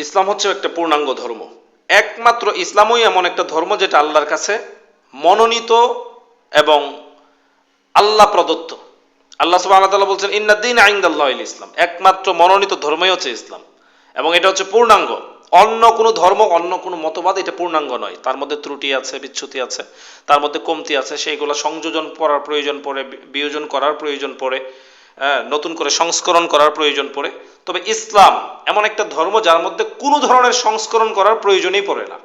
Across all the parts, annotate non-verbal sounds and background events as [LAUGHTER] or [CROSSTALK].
ইসলাম হচ্ছে একটা পূর্ণাঙ্গ ধর্ম। একমাত্র ইসলামই এমন একটা ধর্ম যেটা আল্লাহর কাছে মনোনীত এবং আল্লাহ প্রদত্ত। আল্লাহ সুবাহ বলছেন ইন্নাদ্দিন আইন্দাল্লাহ ইসলাম। একমাত্র মনোনীত ধর্মই হচ্ছে ইসলাম। এবং এটা হচ্ছে পূর্ণাঙ্গ। অন্য কোনো ধর্ম, অন্য কোনো মতবাদ এটা পূর্ণাঙ্গ নয়। তার মধ্যে ত্রুটি আছে বিচ্যুতি আছে, তার মধ্যে কমতি আছে, সেইগুলো সংযোজন করার প্রয়োজন পড়ে বিয়োজন করার প্রয়োজন পড়ে। নতুন করে সংস্করণ করার প্রয়োজন পড়ে। তবে ইসলাম এমন একটা ধর্ম যার মধ্যে কোনো ধরনের সংস্করণ করার প্রয়োজনই পড়ে না।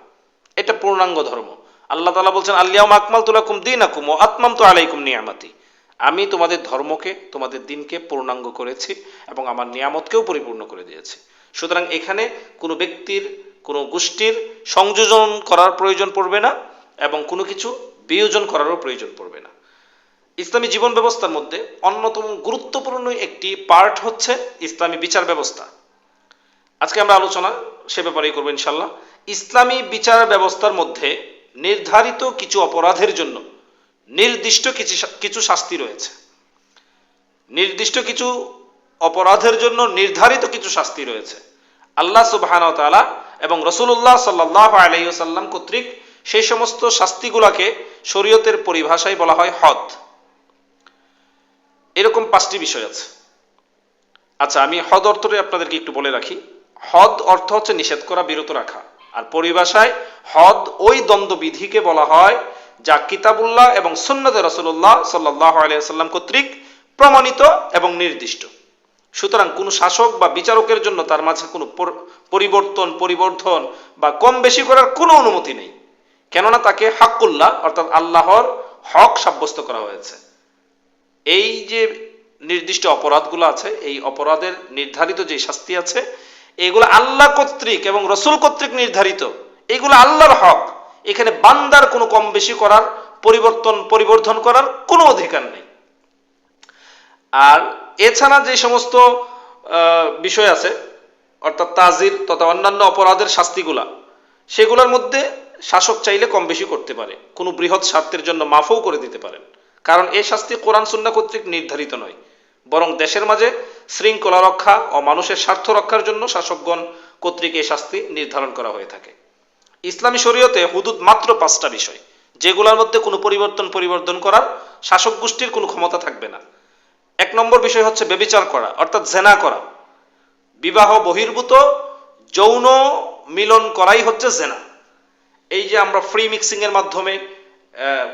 এটা পূর্ণাঙ্গ ধর্ম। আল্লাহ তালা বলছেন আল্লাহ আকমাল তুলাকুম দিন আকুম ও আত্মাম তো আলাইকুম নিয়ামাতি। আমি তোমাদের ধর্মকে, তোমাদের দিনকে পূর্ণাঙ্গ করেছি এবং আমার নিয়ামতকেও পরিপূর্ণ করে দিয়েছি। সুতরাং এখানে কোনো ব্যক্তির, কোনো গোষ্ঠীর সংযোজন করার প্রয়োজন পড়বে না এবং কোনো কিছু বিয়োজন করারও প্রয়োজন পড়বে না। ইসলামী জীবন ব্যবস্থার মধ্যে অন্যতম গুরুত্বপূর্ণ একটি পার্ট হচ্ছে ইসলামী বিচার ব্যবস্থা। আজকে আমরা আলোচনা সে ব্যাপারেই করব ইনশাল্লাহ ইসলামী বিচার ব্যবস্থার মধ্যে নির্ধারিত কিছু অপরাধের জন্য নির্দিষ্ট কিছু কিছু শাস্তি রয়েছে। নির্দিষ্ট কিছু অপরাধের জন্য নির্ধারিত কিছু শাস্তি রয়েছে। আল্লাহ সুবহান তালা এবং রসুল্লাহ সাল্লাহ আলাইসাল্লাম কর্তৃক সেই সমস্ত শাস্তিগুলাকে শরীয়তের পরিভাষায় বলা হয় হদ। এরকম পাঁচটি বিষয় আছে। আচ্ছা আমি হদ অর্থটা আপনাদেরকে একটু বলে রাখি। হদ অর্থ হচ্ছে নিষেধ করা, বিরত রাখা। আর পরিভাষায় হদ ওই দ্বন্দ্ববিধিকে বলা হয় যা কিতাবুল্লাহ এবং সুন্নত রসুল্লাহ সাল্লাহ আলিয়াল্লাম কর্তৃক প্রমাণিত এবং নির্দিষ্ট। সুতরাং কোনো শাসক বা বিচারকের জন্য তার মাঝে কোনো পরিবর্তন, পরিবর্ধন বা কম বেশি করার কোনো অনুমতি নেই। কেননা তাকে হাক্কুল্লাহ, অর্থাৎ আল্লাহর হক সাব্যস্ত করা হয়েছে। এই যে নির্দিষ্ট অপরাধগুলো আছে, এই অপরাধের নির্ধারিত যে শাস্তি আছে, এগুলো আল্লাহ কর্তৃক এবং রসুল কর্তৃক নির্ধারিত। এগুলো আল্লাহর হক। এখানে বান্দার কোনো কম বেশি করার, পরিবর্তন, পরিবর্ধন করার কোনো অধিকার নেই। আর এছাড়া যে সমস্ত বিষয় আছে, অর্থাৎ তাজির তথা অন্যান্য অপরাধের শাস্তিগুলা, সেগুলোর মধ্যে শাসক চাইলে কম বেশি করতে পারে। কোনো বৃহৎ স্বার্থের জন্য মাফও করে দিতে পারেন। কারণ এই শাস্তি কোরআন সুন্না কর্তৃক নির্ধারিত নয়। বরং দেশের মাঝে শৃঙ্খলা রক্ষা ও মানুষের স্বার্থ রক্ষার জন্য শাসকগণ কর্তৃক এই শাস্তি নির্ধারণ করা হয়ে থাকে। ইসলামী শরীয়তে হুদুদ মাত্র পাঁচটা বিষয়, যেগুলোর মধ্যে কোনো পরিবর্তন পরিবর্তন করার শাসক গোষ্ঠীর কোনো ক্ষমতা থাকবে না। এক নম্বর বিষয় হচ্ছে বেবিচার করা, অর্থাৎ জেনা করা। বিবাহ বহির্ভূত, যৌন মিলন করাই হচ্ছে জেনা। এই যে আমরা ফ্রি মিক্সিং এর মাধ্যমে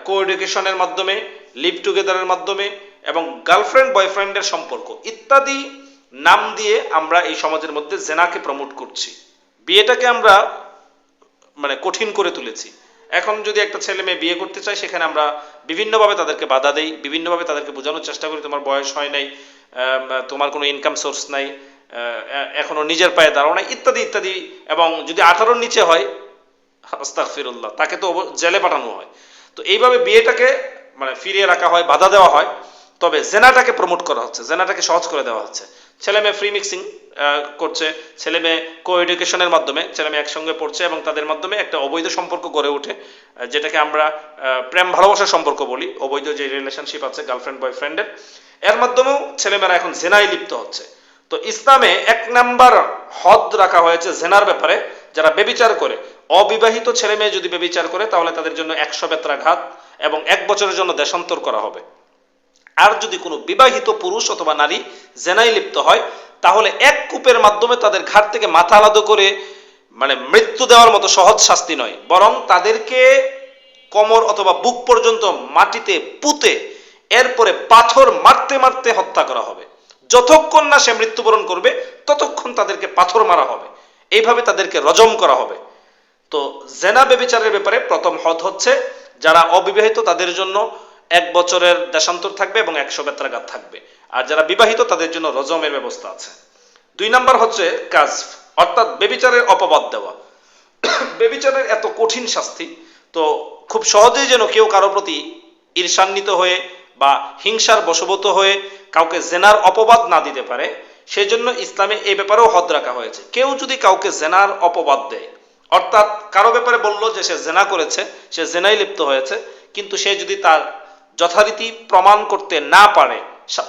কো এডুকেশনের মাধ্যমে লিভ টুগেদারের মাধ্যমে এবং গার্লফ্রেন্ড, বয়ফ্রেন্ডের সম্পর্ক ইত্যাদি নাম দিয়ে আমরা এই সমাজের মধ্যে জেনাকে প্রমোট করছি। বিয়েটাকে আমরা মানে কঠিন করে তুলেছি। এখন যদি একটা ছেলে মেয়ে বিয়ে করতে চায়, সেখানে আমরা বিভিন্নভাবে তাদেরকে বাধা দেই, বিভিন্নভাবে তাদেরকে বোঝানোর চেষ্টা করি, তোমার বয়স হয় নাই তোমার কোনো ইনকাম সোর্স নাই এখনও নিজের পায়ে দাঁড়াও নাই, ইত্যাদি ইত্যাদি, এবং যদি আঠারোর নিচে হয় আস্তাক ফিরুল্লাহ তাকে তো জেলে পাঠানো হয়। তো এইভাবে বিয়েটাকে মানে ফিরিয়ে রাখা হয়, বাধা দেওয়া হয়। তবে জেনাটাকে প্রমোট করা হচ্ছে, জেনাটাকে সহজ করে দেওয়া হচ্ছে। ছেলে মেয়ে ফ্রি মিক্সিং করছে, ছেলে মেয়ে কো এডুকেশনের মাধ্যমে, ছেলে মেয়ে একসঙ্গে পড়ছে এবং তাদের মাধ্যমে একটা অবৈধ সম্পর্ক গড়ে ওঠে যেটাকে আমরা প্রেম ভালোবাসার সম্পর্ক বলি, অবৈধ যে রিলেশনশিপ আছে গার্লফ্রেন্ড বয়ফ্রেন্ডের এর মাধ্যমেও ছেলেমেয়েরা এখন জেনায় লিপ্ত হচ্ছে। তো ইসলামে এক নাম্বার হদ রাখা হয়েছে জেনার ব্যাপারে, যারা বেবিচার করে অবিবাহিত ছেলে মেয়ে যদি বেবিচার করে, তাহলে তাদের জন্য একশো বেত্রাঘাত এবং এক বছরের জন্য দেশান্তর করা হবে। আর যদি কোনো বিবাহিত পুরুষ অথবা নারী জেনাই লিপ্ত হয়, তাহলে এক কূপের মাধ্যমে তাদের ঘাট থেকে মাথা আলাদা করে মানে মৃত্যু দেওয়ার মতো সহজ শাস্তি নয়। বরং তাদেরকে কোমর অথবা বুক পর্যন্ত মাটিতে পুঁতে, এরপরে পাথর মারতে মারতে হত্যা করা হবে। যতক্ষণ না সে মৃত্যুবরণ করবে, ততক্ষণ তাদেরকে পাথর মারা হবে। এইভাবে তাদেরকে রজম করা হবে। তো জেনা বেবিচারের ব্যাপারে প্রথম হদ হচ্ছে যারা অবিবাহিত তাদের জন্য এক বছরের দেশান্তর থাকবে এবং একশো বেত্রাঘাত থাকবে। আর যারা বিবাহিত তাদের জন্য রজমের ব্যবস্থা আছে। দুই নাম্বার হচ্ছে কাজ অর্থাৎ বেবিচারের অপবাদ দেওয়া। [COUGHS] বেবিচারের এত কঠিন শাস্তি, তো খুব সহজেই যেন কেউ কারও প্রতি ঈর্ষান্বিত হয়ে বা হিংসার বশবত হয়ে কাউকে জেনার অপবাদ না দিতে পারে, সেজন্য ইসলামে এই ব্যাপারেও হদ রাখা হয়েছে। কেউ যদি কাউকে জেনার অপবাদ দেয় অর্থাৎ কারও ব্যাপারে বলল যে সে জেনা করেছে, সে জেনাই লিপ্ত হয়েছে, কিন্তু সে যদি তার যথারীতি প্রমাণ করতে না পারে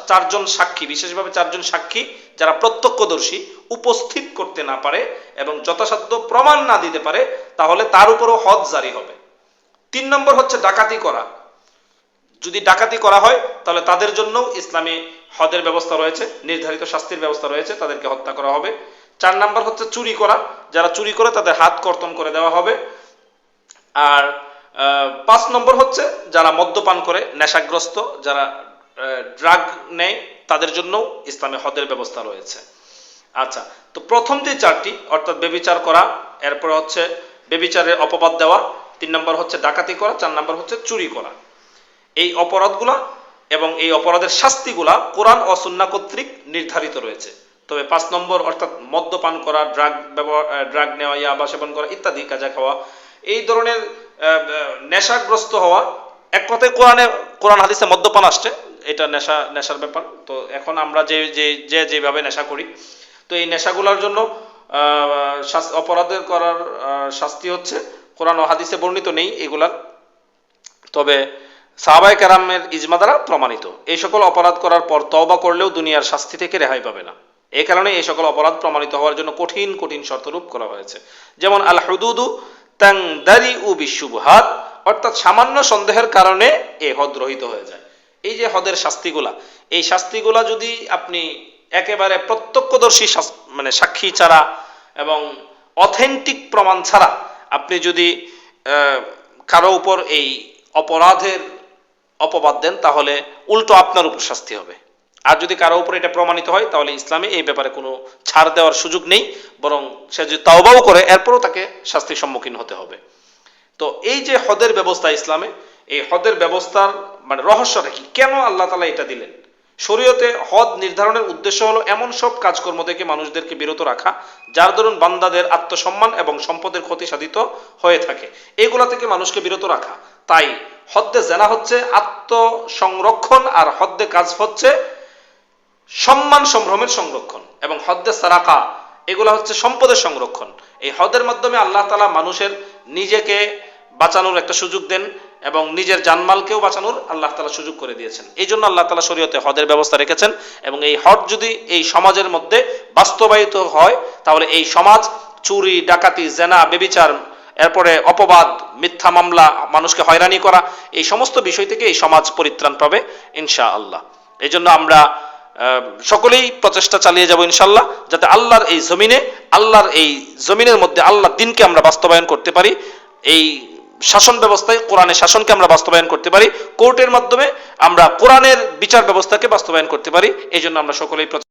চারজন সাক্ষী, বিশেষভাবে চারজন সাক্ষী, যারা প্রত্যক্ষদর্শী, উপস্থিত করতে না পারে এবং যথাসাধ্য প্রমাণ না দিতে পারে, তাহলে তার উপরও হদ জারি হবে। তিন নম্বর হচ্ছে ডাকাতি করা। যদি ডাকাতি করা হয়, তাহলে তাদের জন্য ইসলামে হদের ব্যবস্থা রয়েছে, নির্ধারিত শাস্তির ব্যবস্থা রয়েছে, তাদেরকে হত্যা করা হবে। চার নাম্বার হচ্ছে চুরি করা। যারা চুরি করে তাদের হাত কর্তন করে দেওয়া হবে। আর পাঁচ নম্বর হচ্ছে যারা মদ্যপান করে, নেশাগ্রস্ত, যারা ড্রাগ নেয়, তাদের জন্য ইসলামে হদের ব্যবস্থা রয়েছে। আচ্ছা তো প্রথম যে চারটি, অর্থাৎ বেবিচার করা, এরপরে হচ্ছে বেবিচারের অপবাদ দেওয়া, তিন নম্বর হচ্ছে ডাকাতি করা, চার নম্বর হচ্ছে চুরি করা। এই অপরাধগুলা এবং এই অপরাধের শাস্তিগুলা কোরআন ও সুন্না কর্তৃক নির্ধারিত রয়েছে। তবে পাঁচ নম্বর, অর্থাৎ মদ্যপান করা ড্রাগ ব্যবহার ড্রাগ নেওয়া ইয়াবা সেবন করা ইত্যাদি, কাজা খাওয়া, এই ধরনের নেশাগ্রস্ত হওয়া, এক কথায় কোরআনে, কোরআন হাদিসে মদ্যপান আসছে, এটা নেশা, নেশার ব্যাপার। তো এখন আমরা যে যে যে, যেভাবে নেশা করি, তো এই নেশাগুলোর জন্য অপরাধের করার শাস্তি হচ্ছে, কোরআন ও হাদিসে বর্ণিত নেই এগুলার তবে সাহাবাই কেরামের ইজমা দ্বারা প্রমাণিত। এই সকল অপরাধ করার পর তওবা করলেও দুনিয়ার শাস্তি থেকে রেহাই পাবে না। এই কারণে এই সকল অপরাধ প্রমাণিত হওয়ার জন্য কঠিন কঠিন শর্তরূপ করা হয়েছে। যেমন আল হুদুদু তাংদারি উ বিশুবহাত, অর্থাৎ সামান্য সন্দেহের কারণে এ হদ রহিত হয়ে যায়। এই যে হদের শাস্তিগুলা, এই শাস্তিগুলা যদি আপনি একেবারে প্রত্যক্ষদর্শী মানে সাক্ষী ছাড়া এবং অথেন্টিক প্রমাণ ছাড়া আপনি যদি কারও উপর এই অপরাধের অপবাদ দেন, তাহলে উল্টো আপনার উপর শাস্তি হবে। আর যদি কারও উপর এটা প্রমাণিত হয়, তাহলে ইসলামে এই ব্যাপারে কোনো ছাড় দেওয়ার সুযোগ নেই, বরং সে যদি তাওবাও করে, এরপরও তাকে শাস্তির সম্মুখীন হতে হবে। তো এই যে হদের ব্যবস্থা ইসলামে, এই হদের ব্যবস্থার মানে রহস্যটা কি? কেন আল্লাহ তালা এটা দিলেন? শরীয়তে হদ নির্ধারণের উদ্দেশ্য হলো এমন সব কাজকর্ম থেকে মানুষদেরকে বিরত রাখা, যার দরুন বান্দাদের আত্মসম্মান এবং সম্পদের ক্ষতি সাধিত হয়ে থাকে। এগুলা থেকে মানুষকে বিরত রাখা। তাই হদ্দে জেনা হচ্ছে আত্মসংরক্ষণ আর হদ্দে কাজ হচ্ছে সম্মান সম্ভ্রমের সংরক্ষণ এবং হদ্দে সারাকা, এগুলা হচ্ছে সম্পদের সংরক্ষণ। এই হদের মাধ্যমে আল্লাহ তালা মানুষের নিজেকে বাঁচানোর একটা সুযোগ দেন এবং নিজের জানমালকেও বাঁচানোর আল্লাহ তালা সুযোগ করে দিয়েছেন। এই জন্য আল্লাহ তালা শরীয়তে হদের ব্যবস্থা রেখেছেন এবং এই হদ যদি এই সমাজের মধ্যে বাস্তবায়িত হয়, তাহলে এই সমাজ চুরি, ডাকাতি, জেনা, বেবিচার, এরপরে অপবাদ, মিথ্যা মামলা, মানুষকে হয়রানি করা, এই সমস্ত বিষয় থেকে এই সমাজ পরিত্রাণ পাবে ইনশা আল্লাহ এই জন্য আমরা সকলেই প্রচেষ্টা চালিয়ে যাব ইনশাল্লাহ যাতে আল্লাহর এই জমিনে, আল্লাহর এই জমিনের মধ্যে আল্লাহ দিনকে আমরা বাস্তবায়ন করতে পারি। এই শাসন ব্যবস্থায়, কোরআনের শাসনকে আমরা বাস্তবায়ন করতে পারি। কোর্টের মাধ্যমে আমরা কোরআনের বিচার ব্যবস্থাকে বাস্তবায়ন করতে পারি। এই জন্য আমরা সকলেই